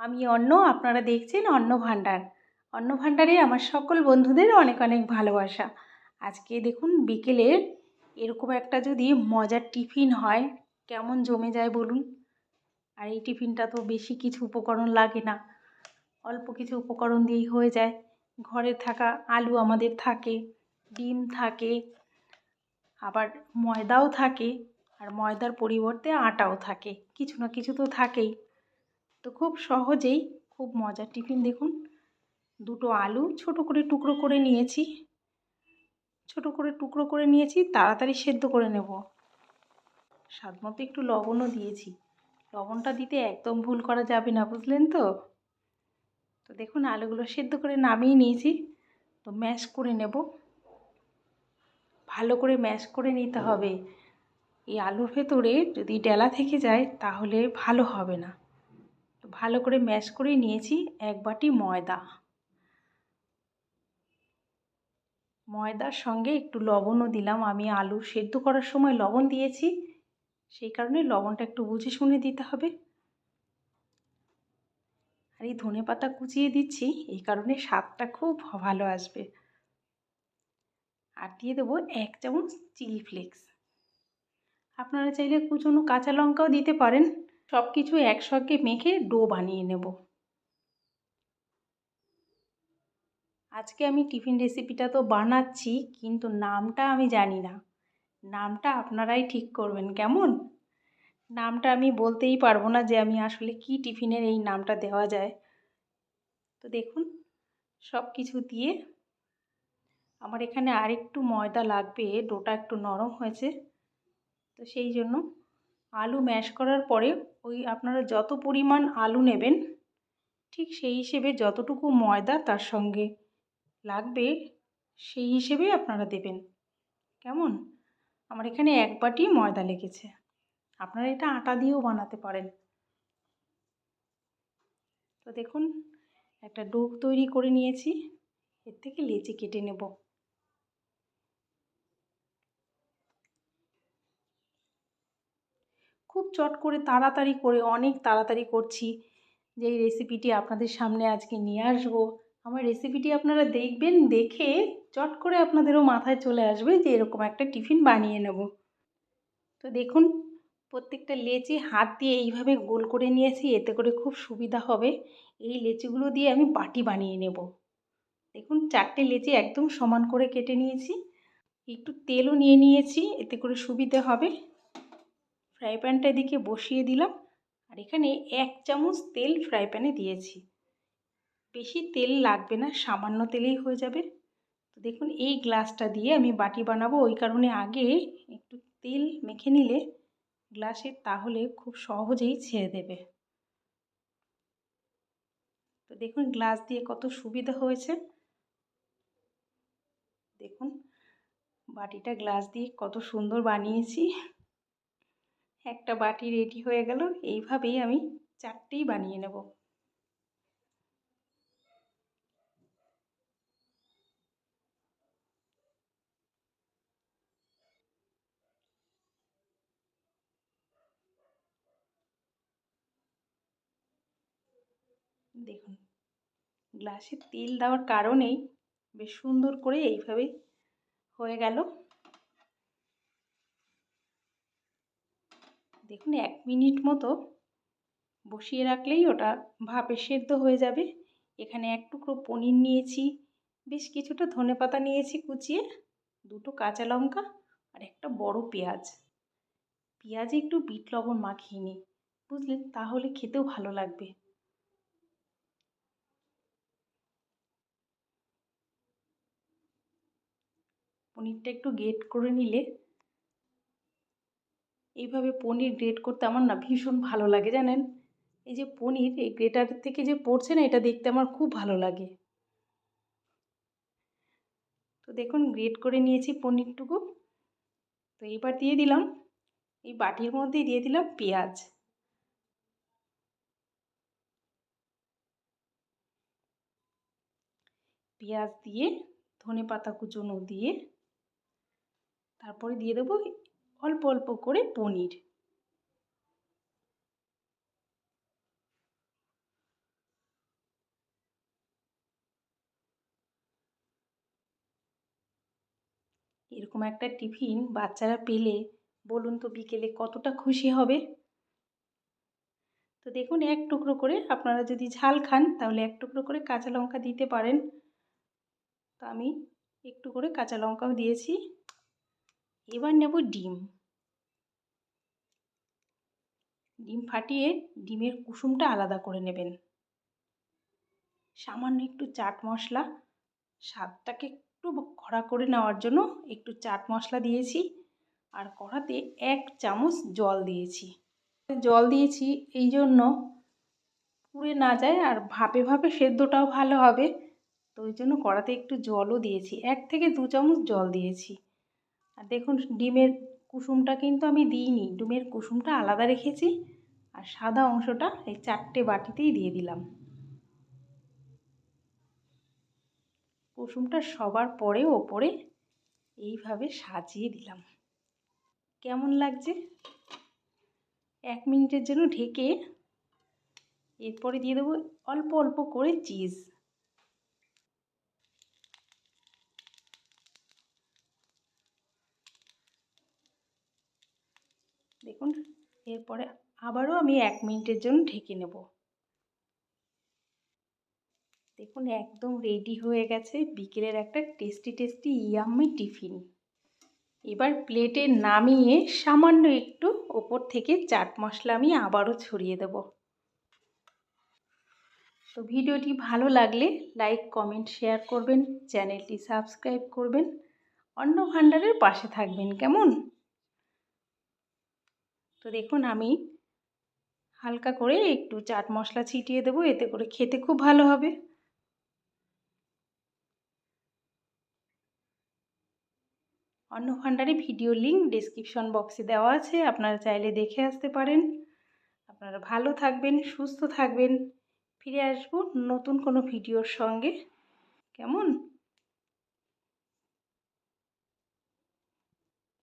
আমি অন্ন, আপনারা দেখছেন অন্ন ভাণ্ডার। অন্ন ভাণ্ডারে আমার সকল বন্ধুদের অনেক অনেক ভালোবাসা। আজকে দেখুন বিকেলের এরকম একটা যদি মজার টিফিন হয়, কেমন জমে যায় বলুন? আর এই টিফিনটা তো বেশি কিছু উপকরণ লাগে না। অল্প কিছু উপকরণ দিয়েই হয়ে যায়। ঘরে থাকা আলু আমাদের থাকে, ডিম থাকে, আবার ময়দাও থাকে, আর ময়দার পরিবর্তে আটাও থাকে। কিছু না কিছু তো থাকেই। তো খুব সহজেই খুব মজার টিফিন দেখুন। দুটো আলু ছোট করে টুকরো করে নিয়েছি। ছোট করে টুকরো করে নিয়েছি, তাড়াতাড়ি সেদ্ধ করে নেব। স্বাদ মতো একটু লবণও দিয়েছি। লবণটা দিতে একদম ভুল করা যাবে না, বুঝলেন তো? তো দেখুন, আলুগুলো সেদ্ধ করে নামিয়ে নিয়েছি। তো ম্যাশ করে নেব। ভালো করে ম্যাশ করে নিতে হবে। এই আলুর ভেতরে যদি ডেলা থেকে যায়, তাহলে ভালো হবে না। ভালো করে ম্যাশ করে নিয়েছি এক বাটি ময়দা। ময়দার সঙ্গে একটু লবণও দিলাম। আমি আলু সেদ্ধ করার সময় লবণ দিয়েছি। সেই কারণে লবণটা একটু বুঝে শুনে দিতে হবে। আর এই ধনে পাতা কুচিয়ে দিচ্ছি, এই কারণে স্বাদটা খুব ভালো আসবে। আর দিয়ে দেবো এক চামচ চিলি ফ্লেক্স। আপনারা চাইলে কুচনো কাঁচা লঙ্কাও দিতে পারেন। সব কিছু একসঙ্গে মেখে ডো বানিয়ে নেব। আজকে আমি টিফিন রেসিপিটা তো বানাচ্ছি, কিন্তু নামটা আমি জানি না। নামটা আপনারাই ঠিক করবেন, কেমন? নামটা আমি বলতেই পারব না যে আমি আসলে কি টিফিনের এই নামটা দেওয়া যায়। তো দেখুন সব কিছু দিয়ে আমার এখানে আরেকটু ময়দা লাগবে, ডোটা একটু নরম হয়েছে। তো সেই জন্য আলু ম্যাশ করার পরে ওই আপনারা যত পরিমাণ আলু নেবেন, ঠিক সেই হিসেবে যতটুকু ময়দা তার সঙ্গে লাগবে সেই হিসেবে আপনারা দেবেন। কেমন? আমার এখানে এক বাটি ময়দা লেগেছে। আপনারা এটা আটা দিয়েও বানাতে পারেন। তো দেখুন, একটা ডো তৈরি করে নিয়েছি। এর থেকে লেচি কেটে নেব। খুব চট করে তাড়াতাড়ি করে, অনেক তাড়াতাড়ি করছি যে এই রেসিপিটি আপনাদের সামনে আজকে নিয়ে আসব। আমার রেসিপিটি আপনারা দেখবেন, দেখে চট করে আপনাদেরও মাথায় চলে আসবে যে এরকম একটা টিফিন বানিয়ে নেব। তো দেখুন, প্রত্যেকটা লেচি হাত দিয়ে এইভাবে গোল করে নিয়েছি, এতে করে খুব সুবিধা হবে। এই লেচিগুলো দিয়ে আমি বাটি বানিয়ে নেব। দেখুন, চারটে লেচি একদম সমান করে কেটে নিয়েছি। একটু তেলও নিয়ে নিয়েছি, এতে করে সুবিধে হবে। ফ্রাই প্যানটা এদিকে বসিয়ে দিলাম আর এখানে এক চামচ তেল ফ্রাই প্যানে দিয়েছি। বেশি তেল লাগবে না, সামান্য তেলেই হয়ে যাবে। তো দেখুন, এই গ্লাসটা দিয়ে আমি বাটি বানাবো। ওই কারণে আগে একটু তেল মেখে নিলে গ্লাসে তাহলে খুব সহজেই ছেড়ে দেবে। তো দেখুন, গ্লাস দিয়ে কত সুবিধা হয়েছে। দেখুন, বাটিটা গ্লাস দিয়ে কত সুন্দর বানিয়েছি। একটা বাটি রেডি হয়ে গেল, এইভাবেই আমি চারটেই বানিয়ে নেব। দেখুন, গ্লাসে তেল দেওয়ার কারণেই বেশ সুন্দর করে এইভাবেই হয়ে গেল। দেখুন, এক মিনিট মতো বসিয়ে রাখলেই ওটা ভাপে সেদ্ধ হয়ে যাবে। এখানে এক টুকরো পনির নিয়েছি, বেশ কিছুটা ধনে পাতা নিয়েছি কুচিয়ে, দুটো কাঁচা লঙ্কা আর একটা বড় পেঁয়াজ। পেঁয়াজে একটু বিট লবণ মাখিয়ে নিই বুঝলেন তাহলে খেতেও ভালো লাগবে। পনিরটা একটু গ্রেট করে নিলে এইভাবে পনির গ্রেট করতে আমার না ভীষণ ভালো লাগে, জানেন? এই যে পনির, এই গ্রেটার থেকে যে পড়ছে না, এটা দেখতে আমার খুব ভালো লাগে। তো দেখুন গ্রেট করে নিয়েছি পনিরটুকু। তো এইবার দিয়ে দিলাম, এই বাটির মধ্যেই দিয়ে দিলাম পেঁয়াজ। পেঁয়াজ দিয়ে ধনে পাতা কুচোনো দিয়ে, তারপরে দিয়ে দেবো অল্প অল্প করে পনির। এরকম একটা টিফিন বাচ্চারা পেলে, বলুন তো বিকেলে কতটা খুশি হবে? তো দেখুন, এক টুকরো করে আপনারা যদি ঝাল খান, তাহলে এক টুকরো করে কাঁচা লঙ্কা দিতে পারেন। তো আমি একটু করে কাঁচা লঙ্কাও দিয়েছি। এবার নেব ডিম। ডিম ফাটিয়ে ডিমের কুসুমটা আলাদা করে নেবেন। সামান্য একটু চাট মশলা, স্বাদটাকে একটু কড়া করে নেওয়ার জন্য একটু চাট মশলা দিয়েছি আর কড়াতে এক চামচ জল দিয়েছি। জল দিয়েছি এই জন্য পুড়ে না যায় আর ভাপে ভাপে সেদ্ধটাও ভালো হবে। তো ওই জন্য কড়াতে একটু জলও দিয়েছি। এক থেকে দু চামচ জল দিয়েছি। আর দেখুন, ডিমের কুসুমটা কিন্তু আমি দিইনি। ডিমের কুসুমটা আলাদা রেখেছি আর সাদা অংশটা এই চারটে বাটিতেই দিয়ে দিলাম। কুসুমটা সবার পরে ওপরে এইভাবে সাজিয়ে দিলাম। কেমন লাগছে? এক মিনিটের জন্য ঢেকে এরপরে দিয়ে দেবো অল্প অল্প করে চিজ দেখুন এরপরে আবারও আমি এক মিনিটের জন্য ঢেকে নেব। দেখুন, একদম রেডি হয়ে গেছে বিকেলের একটা টেস্টি টেস্টি ইয়াম্মি টিফিন এবার প্লেটে নামিয়ে সামান্য একটু ওপর থেকে চাট মশলা আমি আবারও ছড়িয়ে দেব। তো ভিডিওটি ভালো লাগলে লাইক কমেন্ট শেয়ার করবেন, চ্যানেলটি সাবস্ক্রাইব করবেন। অন্য ভাণ্ডারের পাশে থাকবেন, কেমন? তো দেখুন, আমি হালকা করে একটু চাট মশলা ছিটিয়ে দেবো, এতে করে খেতে খুব ভালো হবে। অন্য ভাণ্ডারে ভিডিও লিঙ্ক ডিসক্রিপশন বক্সে দেওয়া আছে, আপনারা চাইলে দেখে আসতে পারেন। আপনারা ভালো থাকবেন, সুস্থ থাকবেন। ফিরে আসব নতুন কোনো ভিডিওর সঙ্গে। কেমন?